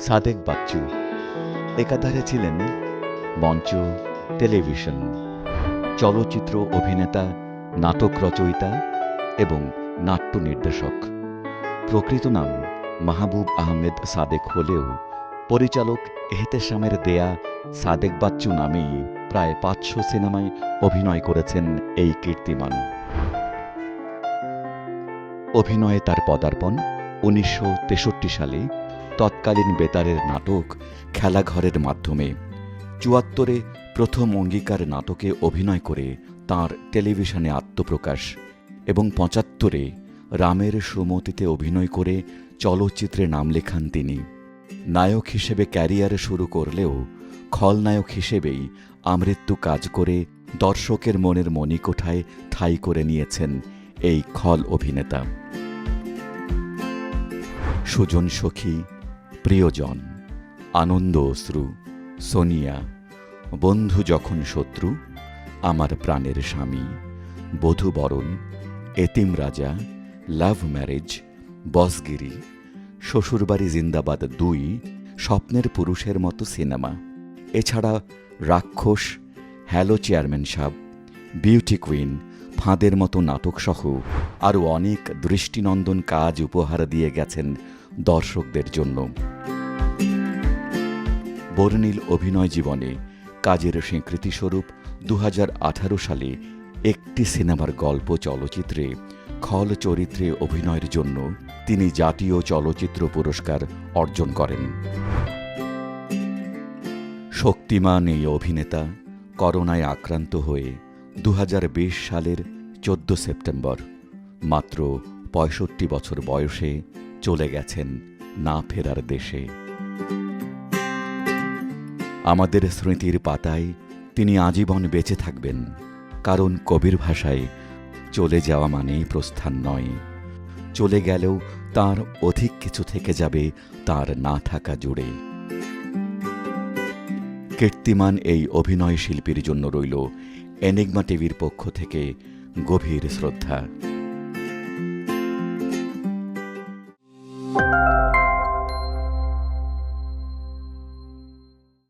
সাদেক বাচ্চু, একাধারে ছিলেন মঞ্চ, টেলিভিশন, চলচ্চিত্র অভিনেতা, নাটক রচয়িতা এবং নাট্য নির্দেশক। প্রকৃত নাম মাহবুব আহমেদ সাদেক হলেও পরিচালক এহতেশামের দেয়া সাদেক বাচ্চু নামেই প্রায় পাঁচশো সিনেমায় অভিনয় করেছেন এই কীর্তিমান। অভিনয়ে তার পদার্পণ উনিশশো তেষট্টি সালে তৎকালীন বেতারের নাটক খেলাঘরের মাধ্যমে। চুয়াত্তরে প্রথম অঙ্গীকার নাটকে অভিনয় করে তার টেলিভিশনে আত্মপ্রকাশ এবং পঁচাত্তরে রামের সুমতিতে অভিনয় করে চলচ্চিত্রে নাম লেখান তিনি। নায়ক হিসেবে ক্যারিয়ার শুরু করলেও খলনায়ক হিসেবেই আমৃত্যু কাজ করে দর্শকের মনের মণিকোঠায় ঠাঁই করে নিয়েছেন এই খল অভিনেতা। সুজন সখী, প্রিয়জন, আনন্দ অশ্রু, সোনিয়া, বন্ধু যখন শত্রু, আমার প্রাণের স্বামী বধূবরণ এতিম রাজা, লাভ ম্যারেজ, বসগিরি, শ্বশুরবাড়ি জিন্দাবাদ দুই, স্বপ্নের পুরুষের মতো সিনেমা। এছাড়া রাক্ষস, হ্যালো চেয়ারম্যান সাহ বিউটি কুইন ফাঁদের মতো নাটকসহ আরও অনেক দৃষ্টিনন্দন কাজ উপহার দিয়ে গেছেন দর্শকদের জন্য। বর্ণিল অভিনয় জীবনে কাজের স্বীকৃতিস্বরূপ দু হাজার আঠারো সালে একটি সিনেমার গল্প চলচ্চিত্রে খল চরিত্রে অভিনয়ের জন্য তিনি জাতীয় চলচ্চিত্র পুরস্কার অর্জন করেন। শক্তিমান এই অভিনেতা করোনায় আক্রান্ত হয়ে দু হাজার বিশ সালের চোদ্দ সেপ্টেম্বর, মাত্র পঁয়ষট্টি বছর বয়সে চলে গেছেন না ফেরার দেশে। আমাদের স্মৃতির পাতায় তিনি আজীবন বেঁচে থাকবেন, কারণ কবির ভাষায় চলে যাওয়া মানেই প্রস্থান নয়। চলে গেলেও তার অধিক কিছু থেকে যাবে তার না থাকা জুড়ে। কীর্তিমান এই অভিনয় শিল্পীর জন্য রইল এনিগমা টিভির পক্ষ থেকে গভীর শ্রদ্ধা।